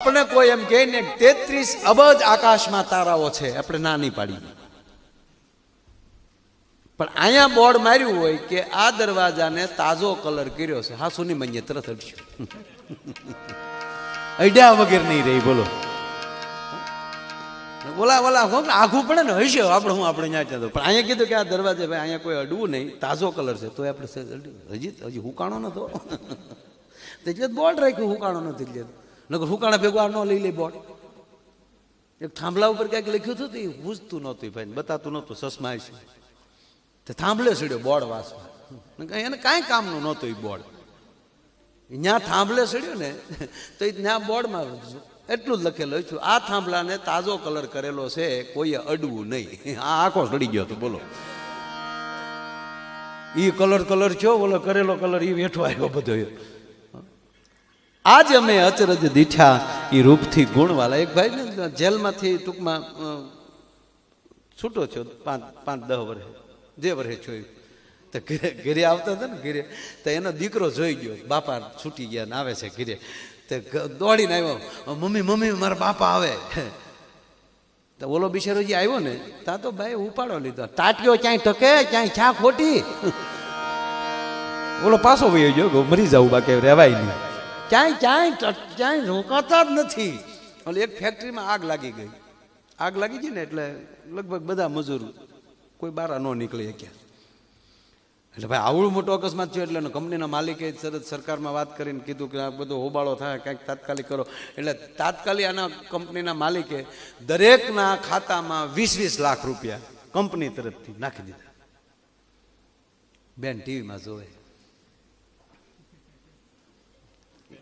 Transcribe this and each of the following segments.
આપણે કોઈ એમ કહે ને, તેત્રીસ અબજ આકાશમાં તારાઓ છે, આપણે ના નહીં પાડીએ. પણ અહીંયા બોર્ડ માર્યું હોય કે આ દરવાજાને તાજો કલર કર્યો છે, હા, સુની મન્ય તરત અડ્યું અડ્યા વગર નહીં રહી, બોલો. બોલા બોલા, હું આખું પડે ને, હશે, આપણે હું આપણે ત્યાં ત્યાં પણ અહીંયા કીધું કે આ દરવાજે ભાઈ, અહીંયા કોઈ અડવું નહીં, તાજો કલર છે તો આપણે હજી હજી હુકાણો નતો એટલે બોર્ડ રાખ્યું, હુકાણો નથી, એટલે. નકર હુકાણા ભેગો આ ન લઈ લે બોર્ડ. એક થાંભલા ઉપર ક્યાંક લખ્યું હતું તે, પૂછતું નહોતું ભાઈ બતાતું નહોતું, સસમા છે. તે થાંભલે સડ્યો બોર્ડ વાસમાં. એને કાંઈ કામનું નહોતું એ બોર્ડ. ત્યાં થાંભલે સડ્યો ને, તો એ ત્યાં બોર્ડમાં એટલું જ લખેલું છું, આ થાંભલાને તાજો કલર કરેલો છે, કોઈએ અડવું નહીં. આ આખો સડી ગયો હતો, બોલો. એ કલર કલર છો બોલો કરેલો કલર એ વેઠો આવ્યો બધો આજ અમે અચરજ દીઠા એ રૂપથી ગુણવાલા. એક ભાઈ ને જેલમાંથી ટૂંકમાં છૂટો છો પાંચ પાંચ, દહ વર્ષે. જે વર્ષે છો તો ઘરે આવતા હતા ને, ઘરે. તો એનો દીકરો જોઈ ગયો. બાપા છૂટી ગયા ને આવે છે ઘરે. તો દોડીને આવ્યો. મમ્મી મમ્મી, મારા બાપા આવે. તો ઓલો બિચારો જે આવ્યો ને ત્યાં તો ભાઈ ઉપાડો લીધો. ટાટ્યો ક્યાંય ટકે, ક્યાંય ચા ખોટી. ઓલો પાછો વયો ગયો. મરી જવું બાકી રહેવાય નહીં. ક્યાંય ક્યાંય ક્યાંય રોકાતા જ નથી. એટલે એક ફેક્ટરીમાં આગ લાગી ગઈ. આગ લાગી ગઈ ને એટલે લગભગ બધા મજૂર, કોઈ બારા ન નીકળી શક્યા એટલે ભાઈ આવડું મોટો અકસ્માત થયો એટલે કંપનીના માલિકે સરત સરકારમાં વાત કરીને કીધું કે આ બધો હોબાળો થાય, કાંઈક તાત્કાલિક કરો. એટલે તાત્કાલિક આના કંપનીના માલિકે દરેકના ખાતામાં વીસ વીસ લાખ રૂપિયા કંપની તરફથી નાખી દીધા. બેન ટીવીમાં જોવે.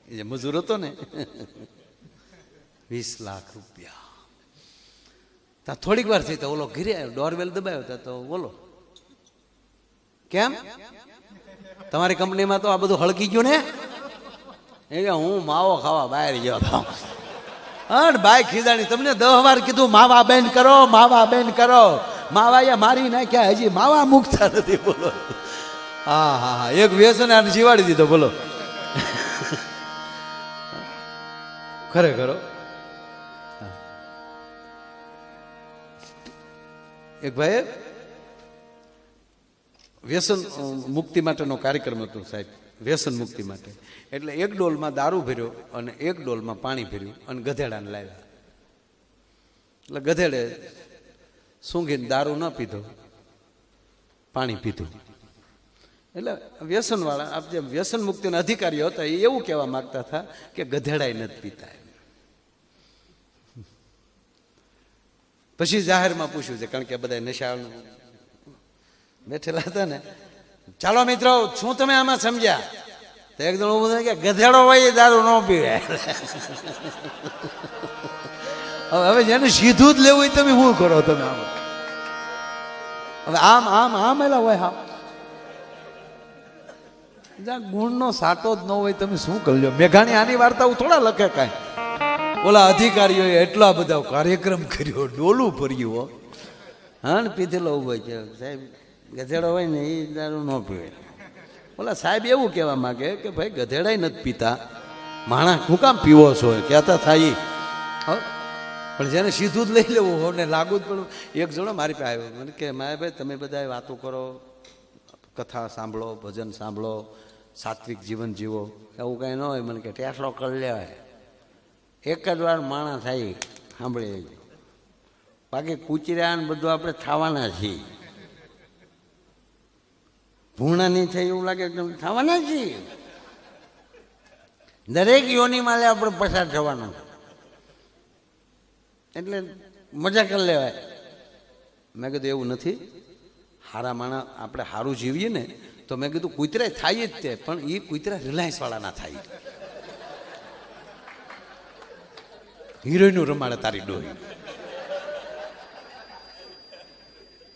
એ મજૂર હતો ને. વીસ લાખ રૂપિયા. તા થોડીક વાર થઈ તો ઓલો ઘીરે આવ્યો, ડોરવેલ દબાયો તા તો બોલો. કેમ? તમારી કંપનીમાં તો આ બધું હળકી ગયું ને? એ હું માવો ખાવા બહાર ગયો હતો. અને ભાઈ ખીજાણી, તમને દહ વાર કીધું, માવા બેન કરો, માવા બેન કરો. માવા એ મારી નાખ્યા, હજી માવા મુકતા નથી, બોલો. હા હા હા, એક વ્યસન જીવાડી દીધો, બોલો. ખરેખર. એક ભાઈ વ્યસન મુક્તિ માટેનો કાર્યક્રમ હતો સાહેબ, વ્યસન મુક્તિ માટે એટલે એક ડોલમાં દારૂ ભર્યો અને એક ડોલમાં પાણી ભર્યું અને ગધેડાને લાવ્યા એટલે ગધેડે સૂંઘીને દારૂ ન પીધો, પાણી પીધું એટલે વ્યસનવાળા, આપ જે વ્યસન મુક્તિના અધિકારીઓ હતા, એ એવું કહેવા માંગતા હતા કે ગધેડાય નથી પીતા. પછી જાહેરમાં પૂછ્યું છે, કારણ કે બધા નશા બેઠેલા હતા ને. ચાલો મિત્રો, શું તમે આમાં સમજ્યા? તો એક જણ થઈને કે ગધેડો હોય દારૂ ન પીવે. હવે જેને સીધું જ લેવું હોય તમે શું કરો તમે આમ? હવે આમ આમ આમ એલા હોય હા જ્યાં ગુણનો સાટો જ ન હોય તમે શું કરજો? મેઘાણી આની વાર્તાઓ થોડા લખે કાંઈ. ઓલા અધિકારીઓએ એટલા બધા કાર્યક્રમ કર્યો, ડોલું ભર્યું હો. ને પીધેલો ઊભો છે. સાહેબ, ગધેડો હોય ને એ દારૂ ન પીવે. ઓલા સાહેબ એવું કહેવા માંગે કે ભાઈ, ગધેડાય નથી પીતા. માણસ હું કામ પીવો છો, કહેતા થાય પણ જેને સીધું જ લઈ લેવું હોય ને લાગુ જ પડવું. એક જણો મારી પાસે આવ્યો. મને કે, મારે ભાઈ, તમે બધા વાતો કરો. કથા સાંભળો, ભજન સાંભળો, સાત્વિક જીવન જીવો. એવું કાંઈ ન હોય. મને કે ટેસલો કરી લેવાય. એક જ વાર માણસ થાય સાંભળી લેજો. બાકી કૂચર્યા ને બધું આપણે થવાના છીએ. ભૂણા નહીં થાય એવું લાગે કે થવાના છીએ. દરેક યોની માલે આપણે પસાર થવાનું. એટલે મજા કરી લેવાય. મેં કીધું એવું નથી. હારા માણા આપણે સારું જીવીએ ને, તો મેં કીધું કૂતરા થાય જ તે, પણ એ કૂતરા રિલાયન્સ વાળા ના થાય. હિરોઈનું રમાડે તારી ડોહી.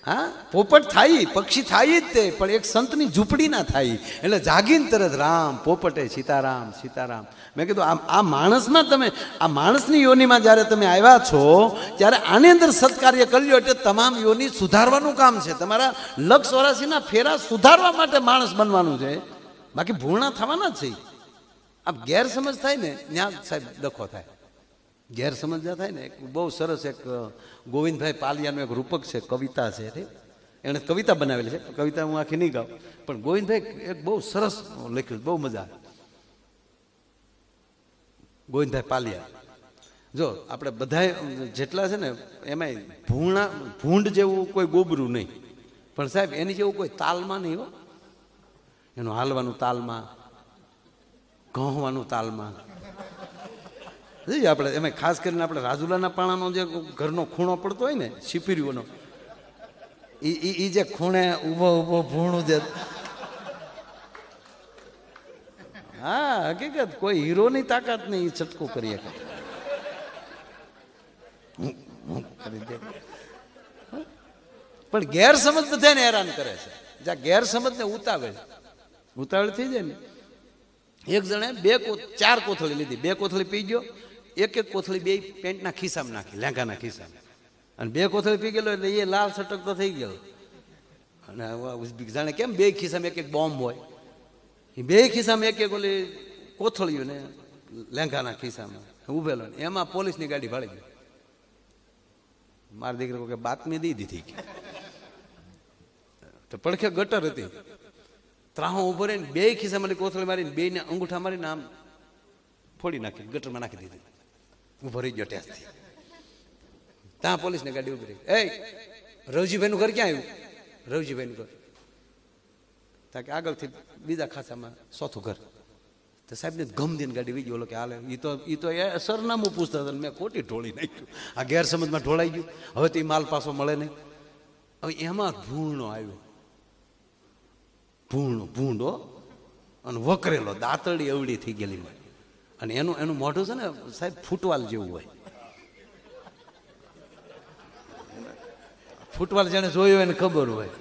હા? પોપટ થાય, પક્ષી થાય જ તે, પણ એક સંતની ઝૂંપડી ના થાય. એટલે જાગીને તરત રામ, પોપટે સીતારામ સીતારામ. મેં કીધું આ આ માણસમાં તમે, આ માણસની યોનિમાં જ્યારે તમે આવ્યા છો, ત્યારે આની અંદર સત્કાર્ય કર્યો એટલે તમામ યોનિ સુધારવાનું કામ છે. તમારા લક્ષ વરાસીના ફેરા સુધારવા માટે માણસ બનવાનું છે. બાકી ભૂણા થવાના જ છે. આ ગેરસમજ થાય ને ત્યાં સાહેબ ડખો થાય. ગેરસમજ ના થાય ને બહુ સરસ એક ગોવિંદભાઈ પાલિયાનું એક રૂપક છે, કવિતા છે એણે કવિતા બનાવેલી છે કવિતા હું આખી નહીં ગાઉં. પણ ગોવિંદભાઈ એક બહુ સરસ લખ્યું, બહુ મજા ગોવિંદભાઈ પાલિયા. જો, આપણે બધા જેટલા છે ને, એમાંય ભૂણા, ભૂંડ જેવું કોઈ ગોબરું નહીં. પણ સાહેબ, એની જેવું કોઈ તાલમાં નહીં હો. એનું હાલવાનું તાલમાં કહવાનું તાલમાં. જોઈએ આપણે એમાં ખાસ કરીને આપણે રાજુલાના પાણાનો જે ઘરનો ખૂણો પડતો હોય ને, શીપીરીઓનો એ ઈ જે ખૂણે ઊભો ઊભો, ભૂણું જે હા, હકીકત, કોઈ હીરોની તાકાત નહીં એ છટકો કરી શકે. પણ ગેરસમજ બધાને હેરાન કરે છે. જ્યાં ગેરસમજને ઉતાવળ ઉતાવળ થઈ જાય ને. એક જણે બે ચાર કોથળી લીધી. બે કોથળી પી ગયો. એક એક કોથળી બે પેન્ટના ખિસ્સામાં નાખી, લેંઘાના ખિસ્સામાં. અને બે કોથળી પી ગયેલો એટલે એ લાલ સટક તો થઈ ગયો અને જાણે કેમ બે ખિસ્સામાં એક એક બોમ્બ હોય. એ બે ખિસ્સામાં એક એક ઓલી કોથળીઓ ને લેંઘાના ખિસ્સામાં ઉભેલો ને. એમાં પોલીસની ગાડી ભાળી ગઈ. મારા દીકરો કે બાતમી દઈ દીધી કે. તો પડખે ગટર હતી. ત્રાહો ઊભો રહીને બે ખિસ્સામાં કોથળી મારીને બે ને અંગૂઠા મારીને આમ ફોડી નાખી, ગટરમાં નાખી દીધી. ઊભો રહી ગયો ટેસ્ટથી ત્યાં પોલીસને ગાડી ઊભી રહી. એ રવજીભાઈનું ઘર ક્યાં આવ્યું? રવજીભાઈનું ઘર. ત્યાં કે આગળથી બીજા ખાસામાં ચોથું ઘર. તો સાહેબને ગમદીને ગાડી વી ગયો કે, હાલે એ તો એ તો એ સરનામું પૂછતા હતા મેં ખોટી ઢોળી નાખ્યું આ ગેરસમજમાં ઢોળાઈ ગયું. હવે તો એ માલ પાછો મળે નહીં. હવે એમાં ભૂણો આવ્યો. ભૂણો, ભૂંડો અને વકરેલો દાંતળી એવડી થઈ ગયેલી અને એનું એનું મોઢું છે ને સાહેબ ફૂટવાલ જેવું હોય. ફૂટવાલ જેને જોયું હોય એને ખબર હોય.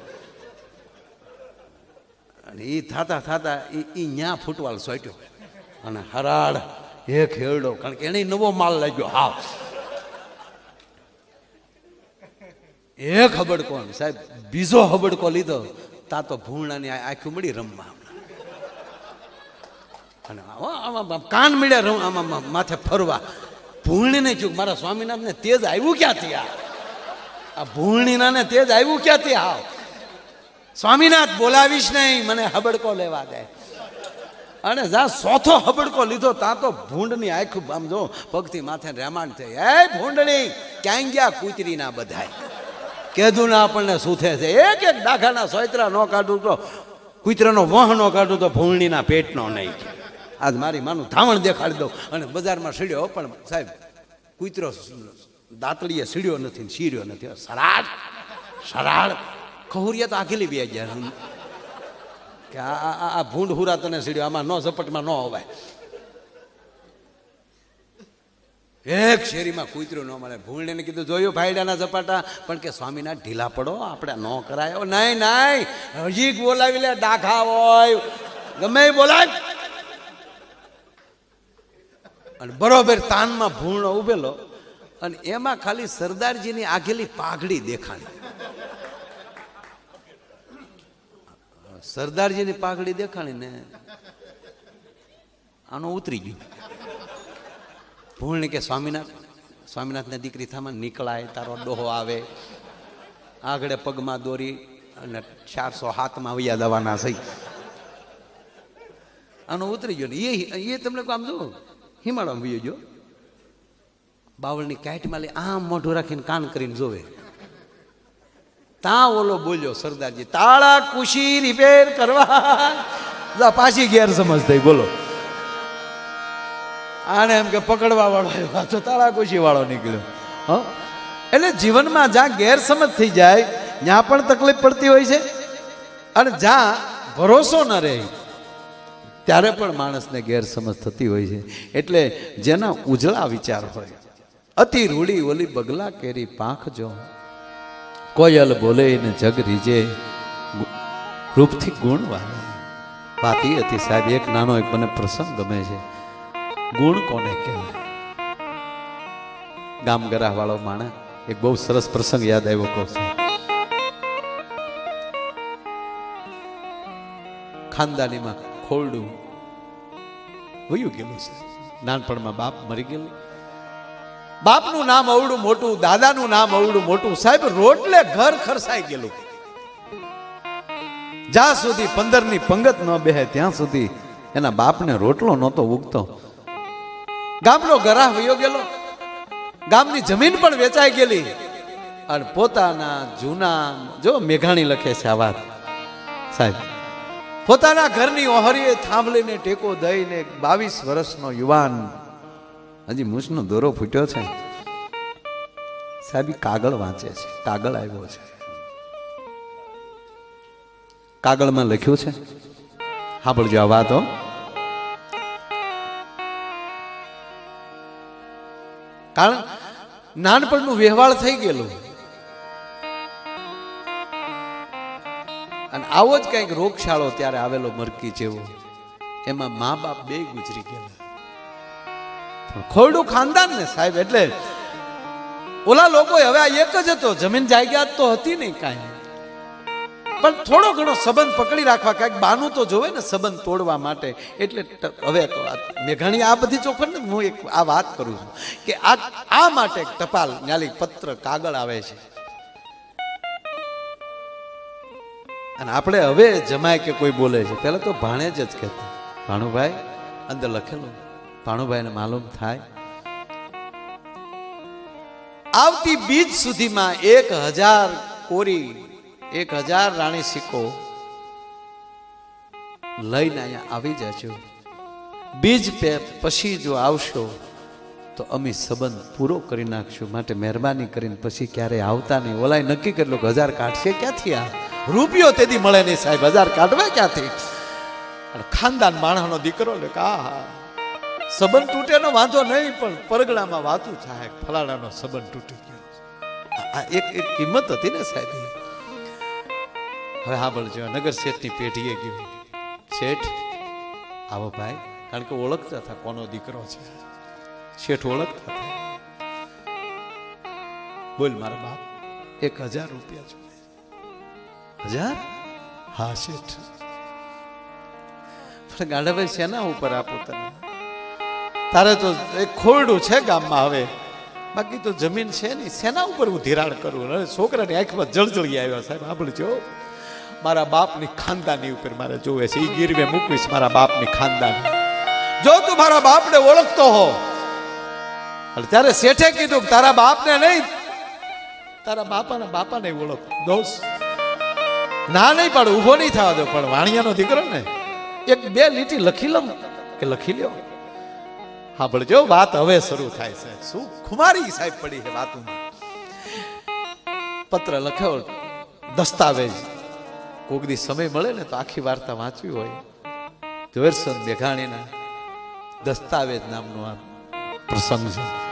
અને એ થાતા થાતા એ એ ન્યા ફૂટવાલ સોટ્યો. અને હરાડ એક હેરડો કારણ કે એને નવો માલ લાગ્યો. હા એક હબડકો સાહેબ, બીજો હબડકો લીધો તા તો ભૂણાની આખું મળી રમવા અને આમાં- કાન મળ્યા રહું, આમાં માથે ફરવા. ભૂણીને ચૂક મારા સ્વામિનાથને તેજ આવ્યું ક્યાંથી આ? આ ભૂણીનાને તેજ આવ્યું ક્યાંથી હાવ સ્વામિનાથ બોલાવીશ નહીં, મને હબડકો લેવા દે. અને જા સોથો હબડકો લીધો ત્યાં તો ભૂંડની આખું, આમ જો, પગથી માથે રેમાંડ થઈ. એ ભૂંડણી ક્યાં ગયા કૂતરીના બધાય? કેદું ના આપણને સૂથે છે. એક એક ડાઘાના સોયત્રા ન કાઢું તો, કૂતરાનો વહ ન કાઢું તો ભૂંડણીના પેટનો નહીં. આજ મારી માનું ધાવણ દેખાડી દઉં. અને બજારમાં સીડ્યો, પણ સાહેબ, કૂતરો દાંતળીએ સીડ્યો નથી ને સીર્યો નથી. સરાળ સરાળ. ખહુરિયા તો આખેલી બે ગયા કે આ આ- ભૂંડ હુરા તને સીડ્યો, આમાં ન ઝપટમાં ન અવાય. એક શેરીમાં કૂતરું ન મળે. ભૂંડને કીધું, જોયું ભાઈડાના ઝપાટા? પણ કે, સ્વામીના ઢીલા પડો, આપણે ન કરાયો. નહીં નહીં. હજી બોલાવી લે ડાખા હોય. ગમે બોલાય. અને બરોબર તાનમાં ભૂણો ઉભેલો અને એમાં ખાલી સરદારજીની આગેલી પાઘડી દેખાણી. સરદારજીની પાઘડી દેખાણી ને આનો ઉતરી ગયું. ભૂણ કે સ્વામિનાથ, સ્વામિનાથની દીકરી થામાં નીકળાય, તારો ડોહો આવે. આગળ પગમાં દોરી અને ચારસો હાથમાં વૈયા દવાના થઈ આનો ઉતરી ગયો ને. એ એ તમને કામ જો હિમાળામાં વીયો ગયો. બાવળની કાંઠમાં લઈ આમ મોઢું રાખીને કાન કરીને જોવે. તા ઓલો બોલ્યો, સરદારજી, તાળા કુશી રિપેર કરવા. પાછી ગેરસમજ થઈ, બોલો. આને એમ કે પકડવા વાળો આવ્યો. તો તાળા કુશી વાળો નીકળ્યો. એટલે જીવનમાં જ્યાં ગેરસમજ થઈ જાય, ત્યાં પણ તકલીફ પડતી હોય છે. અને જ્યાં ભરોસો ન રહે ત્યારે પણ માણસને ગેરસમજ થતી હોય છે. એટલે જેના ઉજળા વિચાર હોય, અતિ રૂડી ઓલી બગલા કેરી પાંખ જો, કોયલ બોલે ને જગ રીજે, રૂપથી ગુણ વાળો. વાત એ હતી સાહેબ, એક નાનો એક મને પ્રસંગ ગમે છે. ગુણ કોને કહેવાય? ગામગરા વાળો માણસ, એક બહુ સરસ પ્રસંગ યાદ આવ્યો કહું છું. ખાનદાનીમાં ખોરડું. વયું ગયેલું છે. નાનપણમાં બાપ મરી ગયેલું. બાપનું નામ અવડું મોટું દાદાનું નામ અવડું મોટું. સાહેબ રોટલે ઘર ખરસાઈ ગયેલું. જ્યાં સુધી પંદરની પંગત ન બેહે ત્યાં સુધી એના બાપને રોટલો નહોતો ઉગતો. ગામનો ગરાહ વયો ગયેલો. ગામની જમીન પણ વેચાઈ ગયેલી. અને પોતાના જૂના જો મેઘાણી લખે છે આ વાત. સાહેબ પોતાના ઘરની ઓહરીએ થાંભલીને ટેકો દઈને બાવીસ વર્ષનો યુવાન. હજી મૂછનો દોરો ફૂટ્યો છે. સાહેબ કાગળ વાંચે છે. કાગળ આવ્યો છે. કાગળમાં લખ્યું છે? સાંભળજો આ વાત, હો. કારણ નાનપણનું વ્યવહાર થઈ ગયેલું. અને આવો જ કંઈક રોગશાળો ત્યારે આવેલો મરકી જેવો. એમાં મા બાપ બે ગુજરી ગયેલા. ખોરડું ખાનદાન ને સાહેબ, એટલે ઓલા લોકો હવે આ એક જ હતો, જમીન જાયદાદ તો હતી નહીં કાંઈ. પણ થોડો ઘણો સંબંધ પકડી રાખવા, કાંઈક બાનું તો જોવે ને સંબંધ તોડવા માટે. એટલે હવે મેઘાણી, આ બધી ચોખણ ને હું એક આ વાત કરું છું કે આ આ માટે ટપાલ ન્યાલી પત્ર કાગળ આવે છે. અને આપણે હવે જમાય કે કોઈ બોલે છે. પહેલાં તો ભાણેજ જ કહેતા. ભાણુભાઈ, અંદર લખેલું. ભાણુભાઈને માલુમ થાય. આવતી બીજ સુધીમાં એક હજાર કોરી, એક હજાર રાણી સિક્કો લઈને અહીંયા આવી જજો બીજ પે પછી જો આવશો તો અમે સંબંધ પૂરો કરી નાખશું, માટે મહેરબાની કરીને પછી ક્યારે આવતા નહીં. ઓલાય નક્કી કરેલું હજાર કાઢશે, ક્યાંથી આ? રૂપિયો તેથી મળે નહીં સાહેબ, હજાર કાઢવા ક્યાંથી? અને ખાનદાન માણસનો દીકરો લે કે આ સંબંધ તૂટેનો વાંધો નહીં, પણ પરગડામાં વાતું થાય, ફલાણાનો સંબંધ તૂટી ગયો. આ- એક એક કિંમત હતી ને સાહેબ? હવે જેવા નગર શેઠની પેઢીએ ગયું. શેઠ, આવો ભાઈ, કારણ કે ઓળખતા હતા કોનો દીકરો છે. શેઠ ઓળખતા બોલ મારા બાપ એક હજાર રૂપિયા જોઈએ. હજાર? હા શેઠ. પણ ગાડાભાઈ શેના ઉપર આપો તને તારે તો એક ખોરડું છે ગામમાં હવે. બાકી તો જમીન છે નહીં. શેના ઉપર હું ધિરાણ કરું? અને છોકરાની આંખમાં જળજળી આવ્યા સાહેબ સાંભળજો. મારા બાપની ખાનદાની ઉપર મારે જોવે છે. એ ગીરવે મૂકવીશ મારા બાપની ખાનદાની. જો તું મારા બાપને ઓળખતો હો ત્યારે શેઠે કીધું તારા બાપને નહીં. તારા બાપાના, બાપાને ઓળખ. દોસ્ત ના નહીં પણ ઊભો નહીં થવા દો, પણ વાણિયાનો દીકરો ને, એક બે લીટી લખી લઉં કે લખી લ્યો. હા ભળજો વાત હવે શરૂ થાય છે. શું ખુમારી સાહેબ પડી છે વાતોમાં? પત્ર લખ્યો, દસ્તાવેજ. કોક દી સમય મળે ને તો આખી વાર્તા વાંચવી હોય. ઝવેરસંદ મેઘાણીના દસ્તાવેજ નામનું આ પ્રસંગ છે.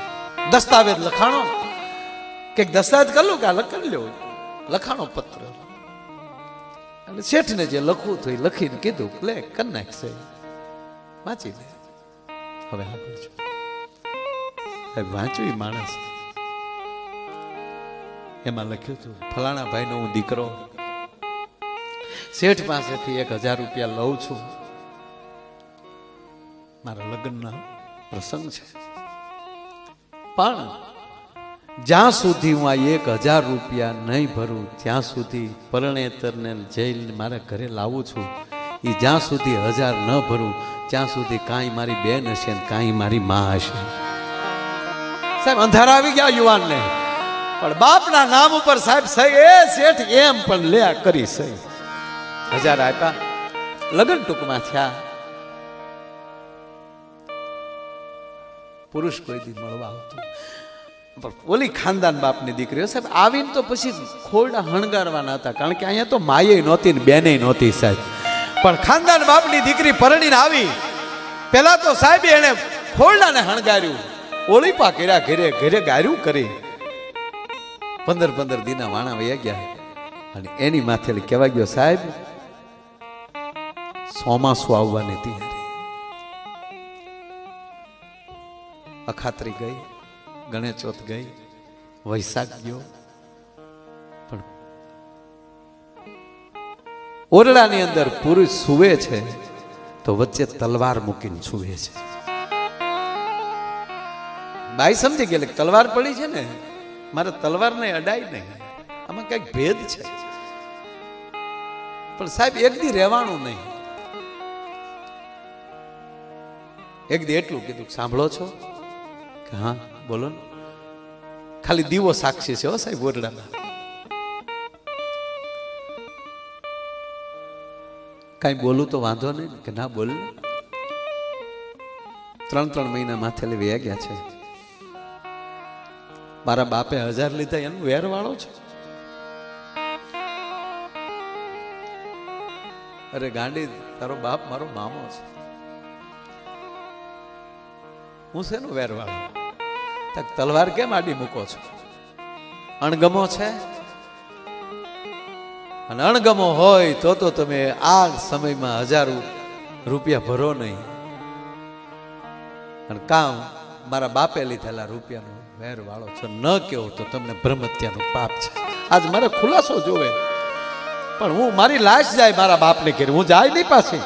દસ્તાવેજ લખાણો? કે દસ્તાવેજ કરલું કે આ લખી લ્યો. લખાણો પત્ર. અને શેઠને જે લખવું હતું લખીને કીધું, લે, કર નાખશે વાંચી લે. હવે ઈ માણસ. એમાં લખ્યું હતું, ફલાણા ભાઈનો હું દીકરો, શેઠ પાસેથી એક હજાર રૂપિયા લઉં છું. મારા લગ્નના પ્રસંગ છે. પણ જ્યાં સુધી હું આ એક હજાર રૂપિયા નહીં ભરું, ત્યાં સુધી પરણેતરને જઈને મારા ઘરે લાવું છું. એ જ્યાં સુધી હજાર ન ભરું, ત્યાં સુધી કાંઈ મારી બેન હશે ને કાંઈ મારી માં હશે. સાહેબ, અંધારા આવી ગયા યુવાનને. પણ બાપના નામ ઉપર સાહેબ સહી એ શેઠ એમ પણ લે કરી સહી હજાર આપ્યા. લગ્ન ટૂંકમાં થયા. પુરુષ કોઈ દી મળવા આવતો. પણ ઓલી ખાનદાન બાપની દીકરીઓ સાહેબ, આવીને તો પછી ખોરડા હણગારવાના હતા. કારણ કે અહીંયા તો માએ નહોતી ને બેને નહોતી સાહેબ. પણ ખાનદાન બાપની દીકરી પરણીને આવી. પેલા તો સાહેબ એને ખોરડાને હણગાર્યું. ઓળીપા કર્યા, ઘરે ઘરે ગાર્યું કરી. પંદર પંદર દીના વાણા વયા ગયા. અને એની માથે કહેવા ગયો, સાહેબ સોમાસું આવવાની તૈયારી અખાત્રી ગઈ ગણેશોત ગઈ, વૈશાખ ગયો. પણ ઓરડાની અંદર પુરુષ સુવે છે, તો વચ્ચે તલવાર મૂકીને સુવે છે. બાઈ સમજી ગયેલી તલવાર પડી છે ને, મારે તલવારને અડાય નહીં. આમાં કંઈક ભેદ છે. પણ સાહેબ, એક દી રહેવાનું નહીં. એક દી એટલું કીધું, સાંભળો છો હા, બોલો ને. ખાલી દીવો સાક્ષી છે હો સાહેબ ઓરડાના કાંઈ બોલું તો વાંધો નહીં કે ના બોલ. ત્રણ ત્રણ મહિના માથે લેવી ગયા છે. મારા બાપે હજાર લીધા, એનું વેર વાળો છે. અરે ગાંડી, તારો બાપ મારો મામો છે. હું શેનો વેર વાળો તક તલવાર કેમ આડી મૂકો છો? અણગમો છે? અને અણગમો હોય તો તો તમે આ સમયમાં હજાર રૂપિયા ભરો નહીં. અને કામ મારા બાપે લીધેલા રૂપિયાનો વેર વાળો છો. ન કેવો તો તમને બ્રહ્મત્યાનું પાપ છે. આજ મારે ખુલાસો જોવે. પણ હું મારી લાશ જાય મારા બાપને ઘેર. હું જાય નહીં પાછી.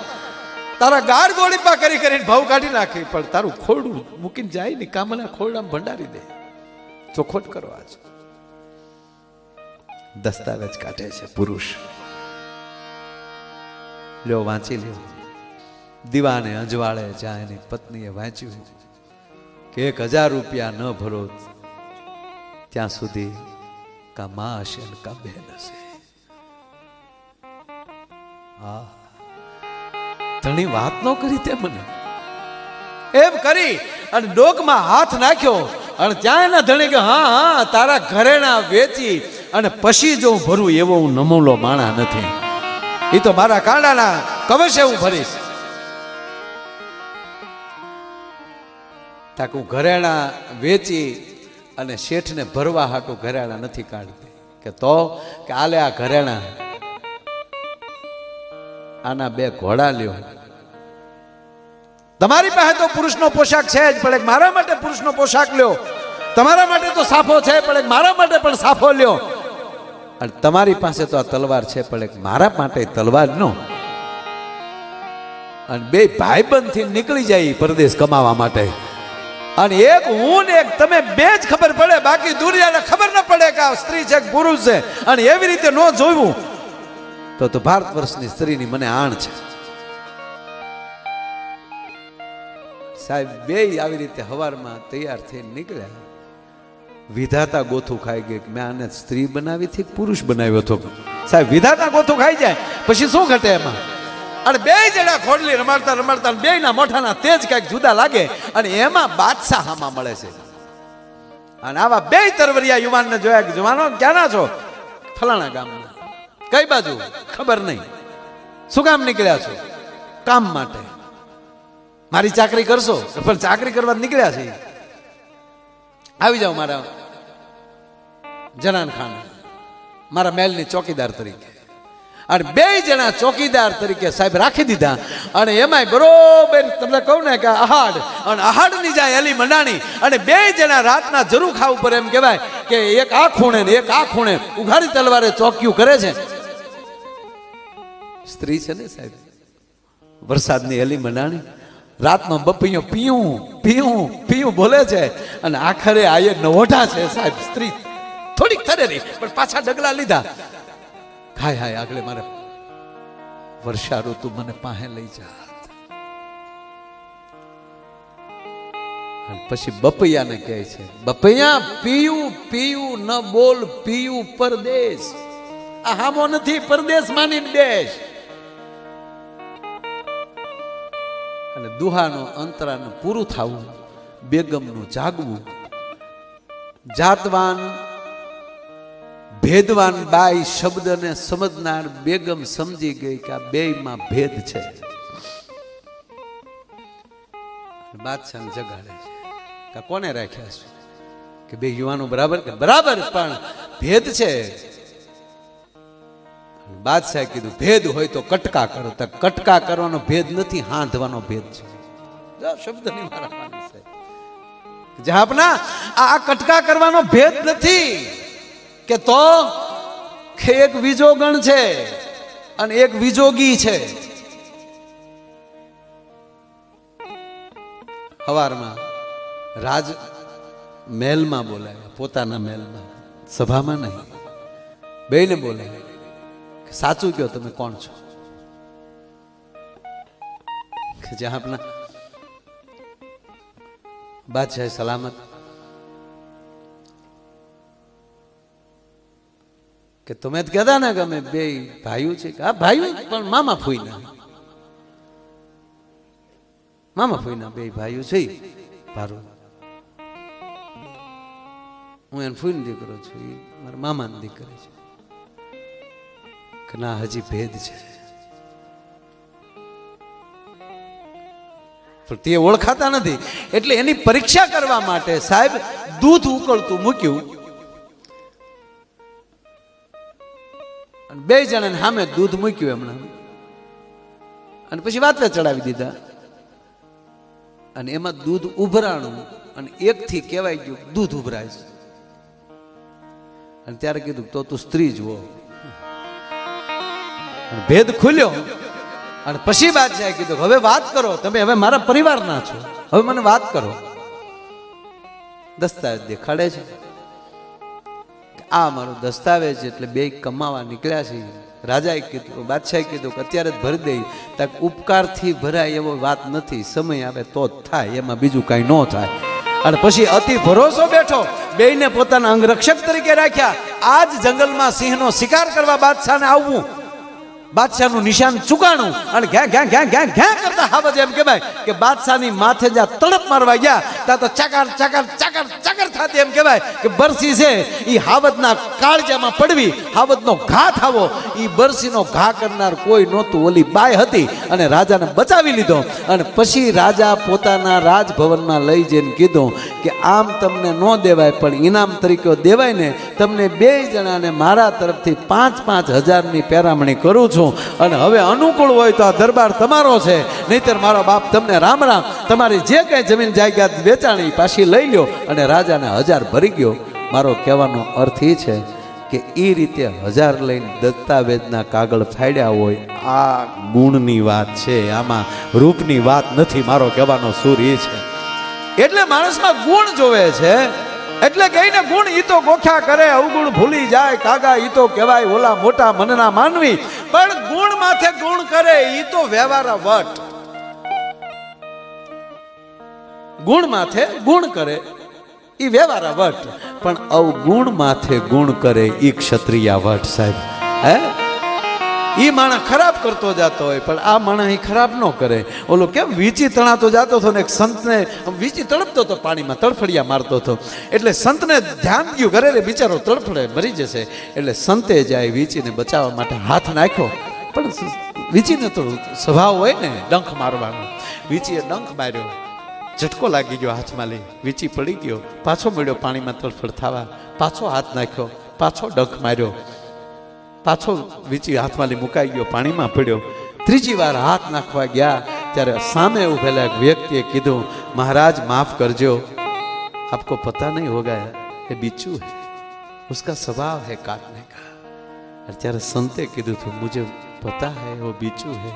તારા ગાડ ગોળીપા કરી કરીને ભાવ કાઢી નાખી, પણ તારું ખોરડું મૂકીને જાય ને કામના ખોરડામાં ભંડારી દે. ચોખોટ કરો આજ દસ્તાવેજ કાઢે છે પુરુષ. લ્યો, વાંચી લ્યો. દીવાને અજવાળે જ્યાં એની પત્નીએ વાંચ્યું કે એક હજાર રૂપિયા ન ભરો, ત્યાં સુધી કા મા હશે કા બેન હશે? હા ધણી વાત ન કરી તે મને. એમ કરી અને ડોકમાં હાથ નાખ્યો અને ત્યાં એના ધણી કે, હા હા, તારા ઘરેણા વેચી અને પછી જો હું ભરું એવો હું નમૂલો માણા નથી. એ તો મારા કાંડાના કવશે હું ભરીશ. તાક હું ઘરેણા વેચી અને શેઠને ભરવા હાટું ઘરેણા નથી કાઢતી. કે તો કે આલે આ ઘરેણા આના બે ઘોડા લ્યો. તમારી પાસે તો પુરુષનો પોશાક છે જ, પણ એક મારા માટે પુરુષનો પોશાક લ્યો. તમારા માટે તો સાફો છે, પણ એક મારા માટે પણ સાફો લ્યો. અને તમારી પાસે તો આ તલવાર છે, પણ એક મારા માટે તલવાર નો. અને બે ભાઈબંધથી નીકળી જાય પરદેશ કમાવા માટે. અને એક હું ને એક તમે બે જ ખબર પડે, બાકી દુનિયાને ખબર ન પડે કે આ સ્ત્રી છે કે પુરુષ છે. અને એવી રીતે ન જોયું. તો તો ભારત વર્ષની સ્ત્રીની મને આણ છે. સાહેબ, બે આવી રીતે હવારમાં તૈયાર થઈને નીકળ્યા. વિધાતા ગોથું ખાઈ ગઈ મેં આને સ્ત્રી બનાવી હતી પુરુષ બનાવ્યો હતો? સાહેબ, વિધાતા ગોથું ખાઈ જાય, પછી શું ઘટે એમાં? અને બે જણા ખોડલી રમાડતા રમાડતા બે ના તે તેજ કંઈક જુદા લાગે અને એમાં બાદશાહ હામાં મળે છે. અને આવા બે તરવરિયા યુવાનને જોયા કે, જવાનો, ક્યાંના છો? ફલાણા ગામના. કઈ બાજુ? ખબર નહીં. શું કામ નીકળ્યા છો? કામ માટે. મારી ચાકરી કરશો? પણ ચાકરી કરવા નીકળ્યા છે આવી જાઓ મારા જનાન ખાન મારા મહેલની ચોકીદાર તરીકે. અને બે જણા ચોકીદાર તરીકે સાહેબ રાખી દીધા. અને એમાંય બરોબર તમને કહું ને કે આહાડ અને આહાડની જાય એલી મંડાણી. અને બે જણા રાતના જરૂર ખાવ ઉપર એમ કહેવાય કે એક આ ખૂણે ને એક આ ખૂણે ઉઘાડી તલવારે ચોક્યું કરે છે. સ્ત્રી છે ને સાહેબ? વરસાદની હેલી મનાણી. રાતમાં બપૈયો પીયું પીયું પીયું બોલે છે અને આખરે આયે નવોઢા છે સાહેબ, સ્ત્રી. થોડીક થરે રહી, પણ પાછા ડગલા લીધા. હાય હાય આગળ મારે. વર્ષા ઋતુ મને પાસે લઈ જા. પછી બપૈયાને કહે છે, બપૈયા, પીયું પીયું ન બોલ, પીયું પરદેશ. આ હામો નથી પરદેશ માની દેશ દુહાનો અંતરાનું પૂરું થવું, બેગમનું જાગવું, જાતવાન, ભેદવાન બાઈ શબ્દને સમજનાર બેગમ સમજી ગઈ કે આ બેયમાં ભેદ છે. બાદશાહ જગાડે છે. કોને રાખ્યા છે? કે બે યુવાનો બરાબર? કે બરાબર, પણ ભેદ છે. બાદશાહે કીધું, ભેદ હોય તો કટકા કરો. તો કટકા કરવાનો ભેદ નથી, હાંધવાનો ભેદ છે. શબ્દ નહીં મારા જહાપના આ કટકા કરવાનો ભેદ નથી કે તો એક એક વિજોગણ છે અને એક વિજોગી છે. હવારમાં રાજ મહેલમાં બોલાય, પોતાના મહેલમાં, સભામાં નહીં બેને બોલાય. સાચું કહો તમે કોણ છો? કે જ્યાં આપના બાદશાહ સલામત? કે તમે જ કહેતા ને કે અમે બે ભાઈઓ છે કે આ ભાઈઓ પણ મામા ફૂઈના. મામા ફૂઈના બે ભાઈઓ છે ભારો. હું એને ફૂઈ દીકરો છું એ મારા મામાની દીકરી છે. કે ના, હજી ભેદ છે. તે ઓળખાતા નથી. એટલે એની પરીક્ષા કરવા માટે સાહેબ દૂધ ઉકળતું મૂક્યું. બે જણાને સામે દૂધ મૂક્યું હમણાં અને પછી વાતવે ચડાવી દીધા. અને એમાં દૂધ ઉભરાણું અને એકથી કહેવાય ગયું, દૂધ ઉભરાય અને ત્યારે કીધું, તો તું સ્ત્રી જુઓ ભેદ ખુલ્યો. અને પછી બાદશાહે કીધું હવે વાત કરો, તમે હવે મારા પરિવારના છો. હવે મને વાત કરો. દસ્તાવેજ દેખાડે છે. આ મારો દસ્તાવેજ એટલે બે કમાવા નીકળ્યા છે. રાજાએ કીધું, બાદશાહે કીધું કે અત્યારે જ ભરી દઈ તક ઉપકારથી ભરાય એવો વાત નથી. સમય આવે તો જ થાય, એમાં બીજું કાંઈ ન થાય. અને પછી અતિ ભરોસો બેઠો. બેયને પોતાના અંગરક્ષક તરીકે રાખ્યા. આજ જંગલમાં સિંહનો શિકાર કરવા બાદશાહને આવવું બાદશાહનું નિશાન ચુકાણું અને ઘે ઘે ઘે ઘે ઘે કરતા હાવજ એમ કહેવાય કે બાદશાહની માથે જ્યાં તડપ મારવા ગયા, ત્યાં તો ચાકર ચાકર ચાકર ચાકર થતી એમ કહેવાય કે બરસી છે એ હાવજના કાળજામાં પડવી, હાવજનો ઘા થાવો એ બરસીનો ઘા કરનાર કોઈ નહોતું, ઓલી બાય હતી અને રાજાને બચાવી લીધો. અને પછી રાજા પોતાના રાજભવનમાં લઈ જઈને કીધું કે આમ તમને ન દેવાય, પણ ઇનામ તરીકે દેવાય ને તમને બે જણાને મારા તરફથી પાંચ પાંચ હજારની પેરામણી કરું છું. અને હવે અનુકૂળ હોય તો આ દરબાર તમારો છે. નહીતર મારો બાપ તમને રામ રામ, તમારી જે કંઈ જમીન જાયગાત વેચાણી પાછી લઈ લ્યો અને રાજાને હજાર ભરી ગયો. મારો કહેવાનો અર્થ એ છે કે એ રીતે હજાર લઈને દસ્તાવેજના કાગળ ફાડ્યા હોય, આ ગુણની વાત છે, આમાં રૂપની વાત નથી, મારો કહેવાનો સુર એ છે. એટલે માણસમાં ગુણ જોવે છે. એટલે કહીને ગુણ ઈ તો ગોખ્યા કરે, અવગુણ ભૂલી જાય, કાગા ઈ તો કહેવાય, ઓલા મોટા મનના માનવી. પણ ગુણ માથે ગુણ કરે એ તો વ્યવહાર વટ. ગુણ માથે ગુણ કરે એ વ્યવહાર વટ. પણ અવગુણ માથે ગુણ કરે એ ક્ષત્રિયા વટ, સાહેબ. હે? એ માણસ ખરાબ કરતો જતો હોય, પણ આ માણસ એ ખરાબ ન કરે. ઓલો કેમ વીચી તણાતો જતો હતો ને સંતને વીચી તડપતો હતો, પાણીમાં તડફડિયા મારતો હતો. એટલે સંતને ધ્યાન ગયું ઘરે બિચારો તડફડે, મરી જશે. એટલે સંતે જાય વીચીને બચાવવા માટે હાથ નાખ્યો. પણ સ- વીચીને તો સ્વભાવ હોય ને ડંખ મારવાનો વીચીએ ડંખ માર્યો ઝટકો લાગી ગયો હાથમાં લઈ વીચી પડી ગયો પાછો મળ્યો પાણીમાં તડફડ થવા પાછો હાથ નાખ્યો પાછો ડંખ માર્યો પાછો વીચી હાથમાં લઈ મુકાઈ ગયો પાણીમાં પડ્યો ત્રીજી વાર હાથ નાખવા ગયા ત્યારે સામે ઉભેલા એક વ્યક્તિએ કીધું મહારાજ માફ કરજો આપકો પતા નહીં હોગા એ બીચू है उसका स्वभाव है काटने का और ત્યારે સંતે કીધું હતું मुझे पता है वो बीचू है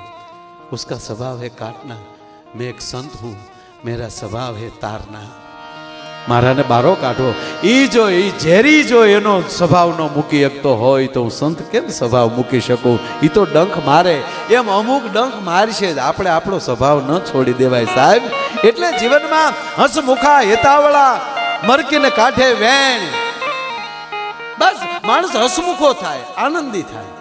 उसका स्वभाव है काटना मैं एक संत हूँ मेरा स्वभाव है तारना મારાને બારો કાઢો ઈ જો ઈ ઝેરી જો એનો સ્વભાવ ન મૂકી શકતો હોય તો હું સંત કેમ સ્વભાવ મૂકી શકું ઈ તો ડંખ મારે એમ અમુક ડંખ મારશે જ આપણે આપણો સ્વભાવ ન છોડી દેવાય સાહેબ એટલે જીવનમાં હસમુખા હેતાવળા મરકીને કાંઠે વેણ બસ માણસ હસમુખો થાય આનંદી થાય